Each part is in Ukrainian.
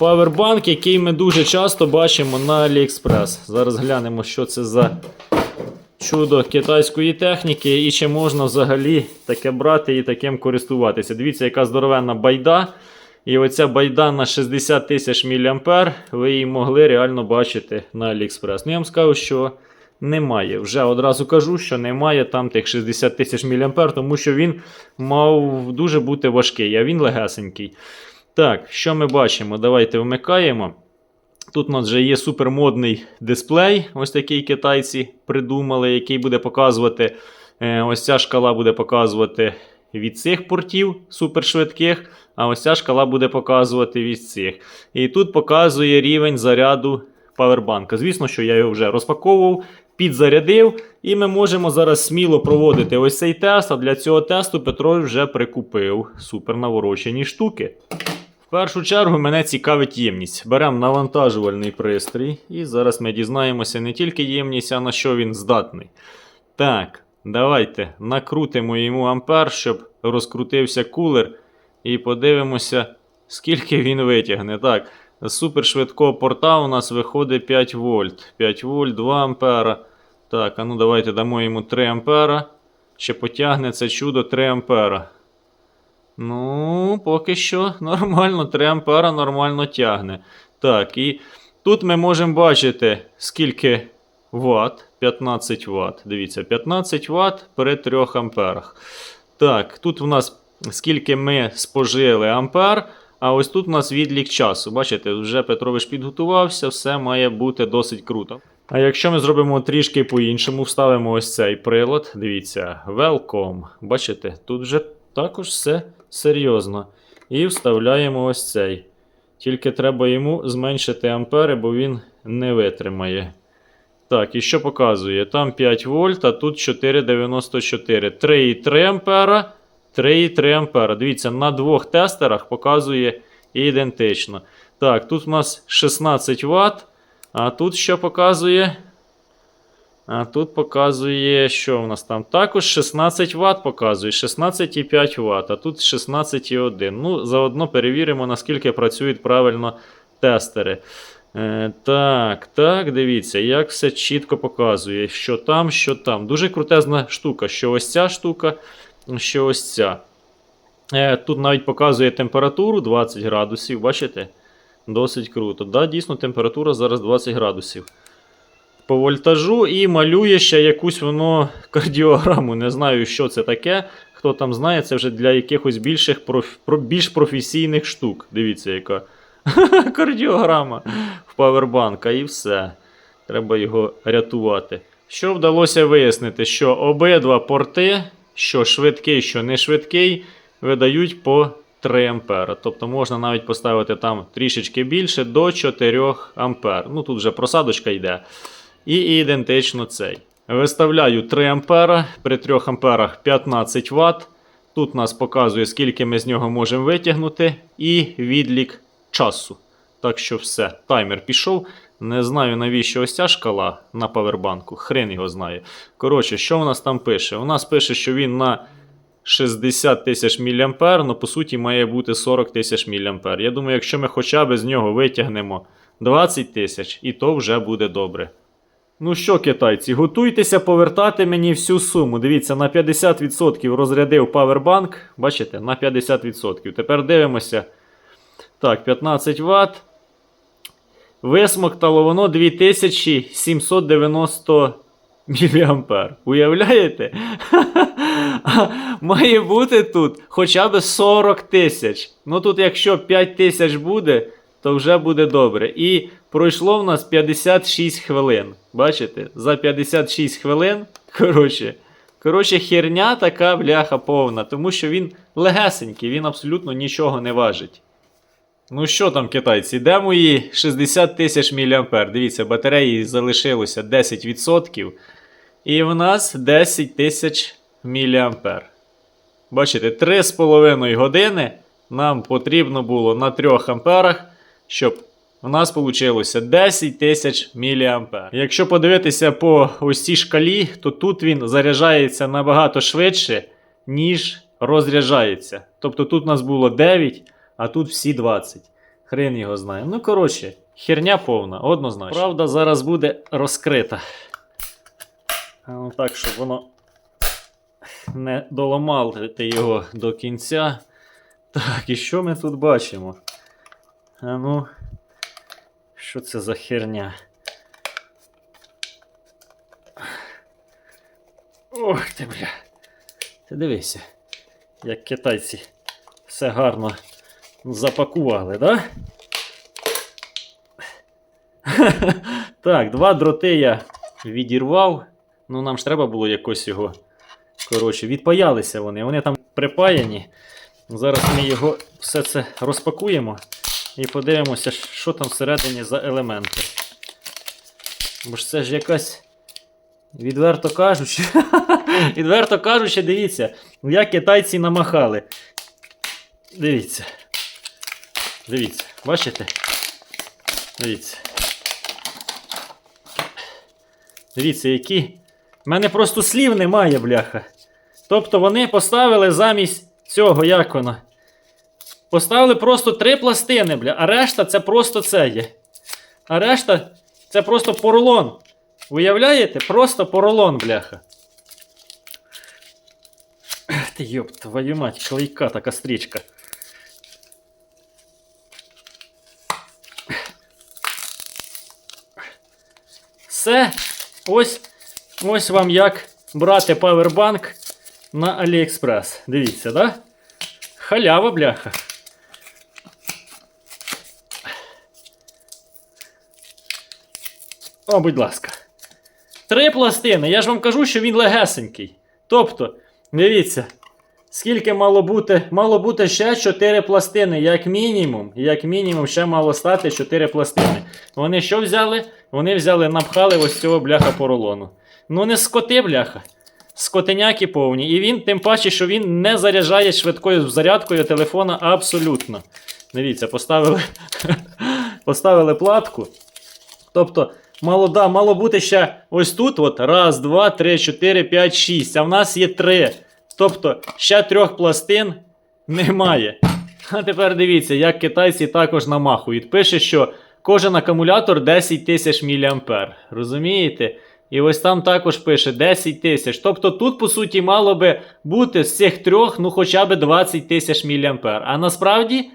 Павербанк, який ми дуже часто бачимо на AliExpress. Зараз глянемо, що це за чудо китайської техніки і чи можна взагалі таке брати і таким користуватися. Дивіться, яка здоровенна байда. І оця байда на 60 тисяч мА, ви її могли реально бачити на AliExpress. Ну я вам скажу, що немає. Вже одразу кажу, що немає там тих 60 тисяч мА, тому що він мав дуже бути важкий, а він легесенький. Так, що ми бачимо? Давайте вмикаємо. Тут у нас вже є супермодний дисплей, ось такий китайці придумали, який буде показувати. е, Ось ця шкала буде показувати від цих портів супершвидких, а ось ця шкала буде показувати від цих. І тут показує рівень заряду павербанка. Звісно, що я його вже розпаковував, підзарядив, і ми можемо зараз сміло проводити ось цей тест. А для цього тесту Петро вже прикупив супер наворочені штуки. В першу чергу мене цікавить ємність. Беремо навантажувальний пристрій, і зараз ми дізнаємося не тільки ємність, а на що він здатний. Так, давайте накрутимо йому ампер, щоб розкрутився кулер, і подивимося, скільки він витягне. Так, з супершвидкого порта у нас виходить 5 вольт. 5 вольт, 2 ампера. Так, а ну давайте дамо йому 3 ампера. Ще потягне це чудо 3 ампера. Ну, поки що нормально, 3 ампера нормально тягне. Так, і тут ми можемо бачити, скільки Вт. 15 Вт. Дивіться, 15 Вт при 3 амперах. Так, тут у нас скільки ми спожили ампер, а ось тут у нас відлік часу. Бачите, вже Петрович підготувався, все має бути досить круто. А якщо ми зробимо трішки по-іншому, вставимо ось цей прилад. Дивіться, Welcome. Бачите, тут вже також все серйозно. І вставляємо ось цей. Тільки треба йому зменшити ампери, бо він не витримає. Так, і що показує? Там 5 вольт, а тут 4,94. 3,3 ампера, 3,3 ампера. Дивіться, на двох тестерах показує ідентично. Так, тут у нас 16 Вт. А тут що показує? А тут показує, що у нас там? Також 16 Вт показує, 16,5 Вт, а тут 16,1. Ну, заодно перевіримо, наскільки працюють правильно тестери. Е, так, так, дивіться, як все чітко показує, що там, що там. Дуже крутезна штука, що ось ця штука, що ось ця. Е, тут навіть показує температуру 20 градусів, бачите? Досить круто. Да, дійсно, температура зараз 20 градусів. По вольтажу і малює ще якусь воно кардіограму. Не знаю, що це таке. Хто там знає, це вже для якихось більших проф... про- більш професійних штук. Дивіться, яка кардіограма в павербанка і все. Треба його рятувати. Що вдалося вияснити, що обидва порти, що швидкий, що не швидкий, видають по 3 ампера. Тобто можна навіть поставити там трішечки більше до 4 ампер. Ну тут вже просадочка йде. І ідентично цей. Виставляю 3 ампера, при 3 амперах 15 Вт. Тут нас показує, скільки ми з нього можемо витягнути, і відлік часу. Так що все, таймер пішов. Не знаю, навіщо ось ця шкала на павербанку. Хрен його знає. Коротше, що у нас там пише? У нас пише, що він на 60 тисяч мА, але по суті має бути 40 тисяч мА. Я думаю, якщо ми хоча б з нього витягнемо 20 тисяч, і то вже буде добре. Ну що, китайці, готуйтеся повертати мені всю суму. Дивіться, на 50% розрядив павербанк. Бачите, на 50%. Тепер дивимося. Так, 15 Вт. Висмоктало воно 2790 мА. Уявляєте? Має бути тут хоча б 40 тисяч. Ну тут, якщо 5 тисяч буде, то вже буде добре. І пройшло в нас 56 хвилин. Бачите? За 56 хвилин. Коротше, коротше, херня така бляха повна, тому що він легесенький, він абсолютно нічого не важить. Ну що там, китайці, де мої 60 тисяч мА? Дивіться, батареї залишилося 10%. І в нас 10 тисяч мА. Бачите, 3,5 години нам потрібно було на 3 амперах, щоб в нас вийшло 10 тисяч мА. Якщо подивитися по ось цій шкалі, то тут він заряджається набагато швидше, ніж розряджається. Тобто тут у нас було 9, а тут всі 20. Хрен його знає. Ну, коротше, херня повна, однозначно. Правда, зараз буде розкрита. Ну так, щоб воно не доламати його до кінця. Так, і що ми тут бачимо? А ну, що це за херня? Ох ти, бля. Ти дивися, як китайці все гарно запакували, да? так, два дроти я відірвав. Ну, нам ж треба було якось його. Коротше, відпаялися вони. Вони там припаяні. Зараз ми його все це розпакуємо і подивимося, що там всередині за елементи. Бо ж це ж якась. Відверто кажучи, відверто кажучи, дивіться, як китайці намахали. Дивіться. Дивіться, бачите? Дивіться. Дивіться, які. У мене просто слів немає, бляха. Тобто вони поставили замість цього, як воно. Поставили просто три пластини, бля, а решта це просто це є. А решта це просто поролон. Уявляєте? Просто поролон, бляха. Ти йоп, твою мать, клейка така стрічка. Все. Ось, ось вам як брати павербанк на AliExpress. Дивіться, да? Халява, бляха. О, будь ласка. Три пластини. Я ж вам кажу, що він легесенький. Тобто, дивіться, скільки мало бути, мало бути ще 4 пластини, як мінімум. Як мінімум, ще мало стати 4 пластини. Вони що взяли? Вони взяли, напхали ось цього бляха поролону. Ну, не скоти, бляха. Скотиняки повні. І він, тим паче, що він не заряджає швидкою зарядкою телефона абсолютно. Дивіться, поставили, поставили платку. Тобто, мало, да, мало бути ще ось тут: от, раз, два, три, чотири, п'ять, шість. А в нас є три. Тобто, ще трьох пластин немає. А тепер дивіться, як китайці також намахують. Пише, що кожен акумулятор 10 тисяч мА. Розумієте? І ось там також пише 10 тисяч. Тобто тут, по суті, мало би бути з цих трьох, ну хоча б 20 тисяч мА. А насправді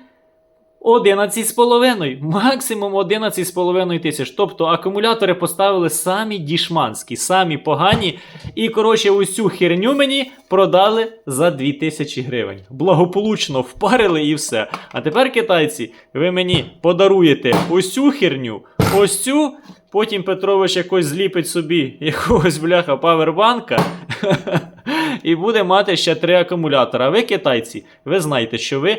11,5, максимум 11,5 тисяч. Тобто акумулятори поставили самі дішманські, самі погані. І, коротше, усю херню мені продали за 2000 гривень. Благополучно впарили і все. А тепер, китайці, ви мені подаруєте цю херню, ось цю. Потім Петрович якось зліпить собі якогось бляха павербанка і буде мати ще три акумулятора. А ви, китайці, ви знаєте, що ви